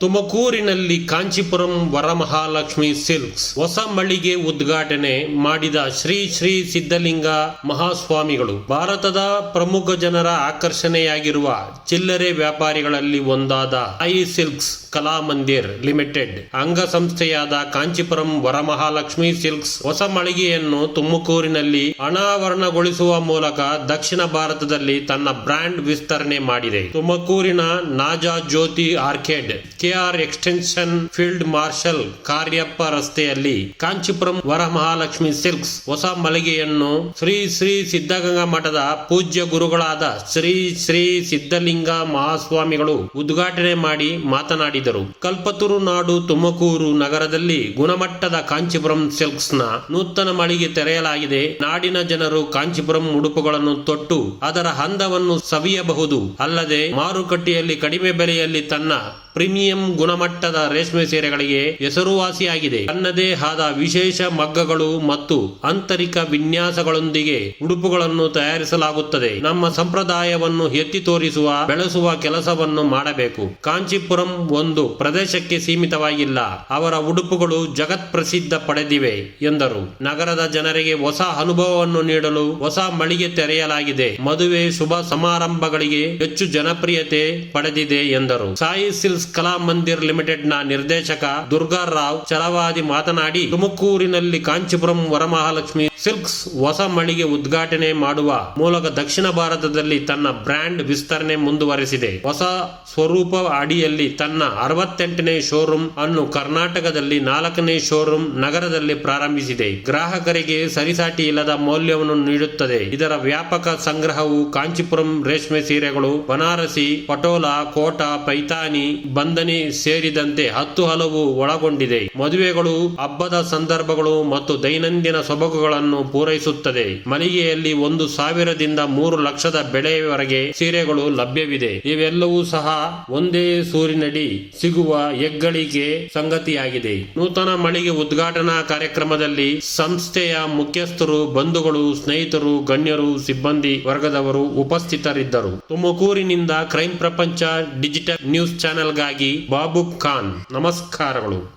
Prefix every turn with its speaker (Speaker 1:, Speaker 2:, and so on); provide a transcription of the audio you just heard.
Speaker 1: ತುಮಕೂರಿನಲ್ಲಿ ಕಾಂಚೀಪುರಂ ವರಮಹಾಲಕ್ಷ್ಮಿ ಸಿಲ್ಕ್ಸ್ ಹೊಸ ಮಳಿಗೆ ಉದ್ಘಾಟನೆ ಮಾಡಿದ ಶ್ರೀ ಶ್ರೀ ಸಿದ್ಧಲಿಂಗ ಮಹಾಸ್ವಾಮಿಗಳು. ಭಾರತದ ಪ್ರಮುಖ ಜನರ ಆಕರ್ಷಣೆಯಾಗಿರುವ ಚಿಲ್ಲರೆ ವ್ಯಾಪಾರಿಗಳಲ್ಲಿ ಒಂದಾದ ಐ ಸಿಲ್ಕ್ಸ್ ಕಲಾಮಂದಿರ್ ಲಿಮಿಟೆಡ್. ಅಂಗಸಂಸ್ಥೆಯಾದ ಕಾಂಚೀಪುರಂ ವರಮಹಾಲಕ್ಷ್ಮಿ ಸಿಲ್ಕ್ಸ್ ಹೊಸ ಮಳಿಗೆಯನ್ನು ತುಮಕೂರಿನಲ್ಲಿ ಅನಾವರಣಗೊಳಿಸುವ ಮೂಲಕ ದಕ್ಷಿಣ ಭಾರತದಲ್ಲಿ ತನ್ನ ಬ್ರ್ಯಾಂಡ್ ವಿಸ್ತರಣೆ ಮಾಡಿದೆ. ತುಮಕೂರಿನ ನಾಜಾ Jyothi arcade KR extension field marshal Cariappa ರಸ್ತೆಯಲ್ಲಿ ಕಾಂಚೀಪುರಂ ವರಮಹಾಲಕ್ಷ್ಮಿ ಸಿಲ್ಕ್ಸ್ ಹೊಸ ಮಳಿಗೆಯನ್ನು ಶ್ರೀ ಶ್ರೀ ಸಿದ್ಧಗಂಗಾ ಮಠದ ಪೂಜ್ಯ ಗುರುಗಳಾದ ಶ್ರೀ ಶ್ರೀ ಸಿದ್ಧಲಿಂಗ ಮಹಾಸ್ವಾಮಿಗಳು ಉದ್ಘಾಟನೆ ಮಾಡಿ ಮಾತನಾಡಿದರು. ಕಲ್ಪತೂರು ನಾಡು ತುಮಕೂರು ನಗರದಲ್ಲಿ ಗುಣಮಟ್ಟದ ಕಾಂಚೀಪುರಂ ಸಿಲ್ಕ್ಸ್ನ ನೂತನ ಮಳಿಗೆ ತೆರೆಯಲಾಗಿದೆ. ನಾಡಿನ ಜನರು ಕಾಂಚೀಪುರಂ ಉಡುಪುಗಳನ್ನು ತೊಟ್ಟು ಅದರ ಹಂದವನ್ನು ಸವಿಯಬಹುದು. ಅಲ್ಲದೆ ಮಾರುಕಟ್ಟೆಯಲ್ಲಿ ಕಡಿಮೆ ಬೆಲೆಯಲ್ಲಿ ತನ್ನ ಪ್ರೀಮಿಯಂ ಗುಣಮಟ್ಟದ ರೇಷ್ಮೆ ಸೀರೆಗಳಿಗೆ ಹೆಸರುವಾಸಿಯಾಗಿದೆ. ತನ್ನದೇ ಆದ ವಿಶೇಷ ಮಗ್ಗಗಳು ಮತ್ತು ಆಂತರಿಕ ವಿನ್ಯಾಸಗಳೊಂದಿಗೆ ಉಡುಪುಗಳನ್ನು ತಯಾರಿಸಲಾಗುತ್ತದೆ. ನಮ್ಮ ಸಂಪ್ರದಾಯವನ್ನು ಎತ್ತಿ ತೋರಿಸುವ, ಬೆಳೆಸುವ ಕೆಲಸವನ್ನು ಮಾಡಬೇಕು. ಕಾಂಚೀಪುರಂ ಒಂದು ಪ್ರದೇಶಕ್ಕೆ ಸೀಮಿತವಾಗಿಲ್ಲ. ಅವರ ಉಡುಪುಗಳು ಜಗತ್ ಪ್ರಸಿದ್ಧ ಪಡೆದಿವೆ, ಎಂದರು. ನಗರದ ಜನರಿಗೆ ಹೊಸ ಅನುಭವವನ್ನು ನೀಡಲು ಹೊಸ ಮಳಿಗೆ ತೆರೆಯಲಾಗಿದೆ. ಮದುವೆ, ಶುಭ ಸಮಾರಂಭಗಳಿಗೆ ಹೆಚ್ಚು ಜನಪ್ರಿಯತೆ ಪಡೆದಿದೆ, ಎಂದರು. ಸಾಯಿ ಸಿಲ್ಸ್ ಕಲಾ ಮಂದಿರ್ ಲಿಮಿಟೆಡ್ನ ನಿರ್ದೇಶಕ ದುರ್ಗಾ ರಾವ್ ಚಲವಾದಿ ಮಾತನಾಡಿ, ತುಮಕೂರಿನಲ್ಲಿ ಕಾಂಚೀಪುರಂ ವರಮಹಾಲಕ್ಷ್ಮಿ ಸಿಲ್ಕ್ಸ್ ಹೊಸ ಮಳಿಗೆ ಉದ್ಘಾಟನೆ ಮಾಡುವ ಮೂಲಕ ದಕ್ಷಿಣ ಭಾರತದಲ್ಲಿ ತನ್ನ ಬ್ರ್ಯಾಂಡ್ ವಿಸ್ತರಣೆ ಮುಂದುವರೆಸಿದೆ. ಹೊಸ ಸ್ವರೂಪ ಅಡಿಯಲ್ಲಿ ತನ್ನ ಅರವತ್ತೆಂಟನೇ ಶೋರೂಮ್ ಅನ್ನು ಕರ್ನಾಟಕದಲ್ಲಿ ನಾಲ್ಕನೇ ಶೋರೂಮ್ ನಗರದಲ್ಲಿ ಪ್ರಾರಂಭಿಸಿದೆ. ಗ್ರಾಹಕರಿಗೆ ಸರಿಸಾಟಿ ಇಲ್ಲದ ಮೌಲ್ಯವನ್ನು ನೀಡುತ್ತದೆ. ಇದರ ವ್ಯಾಪಕ ಸಂಗ್ರಹವು ಕಾಂಚೀಪುರಂ ರೇಷ್ಮೆ ಸೀರೆಗಳು, ಬನಾರಸಿ, ಪಟೋಲಾ, ಕೋಟಾ, ಪೈತಾನಿ ಬಂಧನಿ ಸೇರಿದಂತೆ ಹತ್ತು ಹಲವು ಒಳಗೊಂಡಿದೆ. ಮದುವೆಗಳು, ಹಬ್ಬದ ಸಂದರ್ಭಗಳು ಮತ್ತು ದೈನಂದಿನ ಸೊಬಗುಗಳನ್ನು ಪೂರೈಸುತ್ತದೆ. ಮಳಿಗೆಯಲ್ಲಿ ಒಂದು ಸಾವಿರದಿಂದ ಮೂರು ಲಕ್ಷದ ಬೆಲೆಯವರೆಗೆ ಸೀರೆಗಳು ಲಭ್ಯವಿದೆ. ಇವೆಲ್ಲವೂ ಸಹ ಒಂದೇ ಸೂರಿನಡಿ ಸಿಗುವ ಹೆಗ್ಗಳಿಕೆ ಸಂಗತಿಯಾಗಿದೆ. ನೂತನ ಮಳಿಗೆ ಉದ್ಘಾಟನಾ ಕಾರ್ಯಕ್ರಮದಲ್ಲಿ ಸಂಸ್ಥೆಯ ಮುಖ್ಯಸ್ಥರು, ಬಂಧುಗಳು, ಸ್ನೇಹಿತರು, ಗಣ್ಯರು, ಸಿಬ್ಬಂದಿ ವರ್ಗದವರು ಉಪಸ್ಥಿತರಿದ್ದರು. ತುಮಕೂರಿನಿಂದ ಕ್ರೈಮ್ ಪ್ರಪಂಚ ಡಿಜಿಟಲ್ ನ್ಯೂಸ್ ಚಾನೆಲ್ಗಾಗಿ ಬಾಬು ಖಾನ್. ನಮಸ್ಕಾರಗಳು.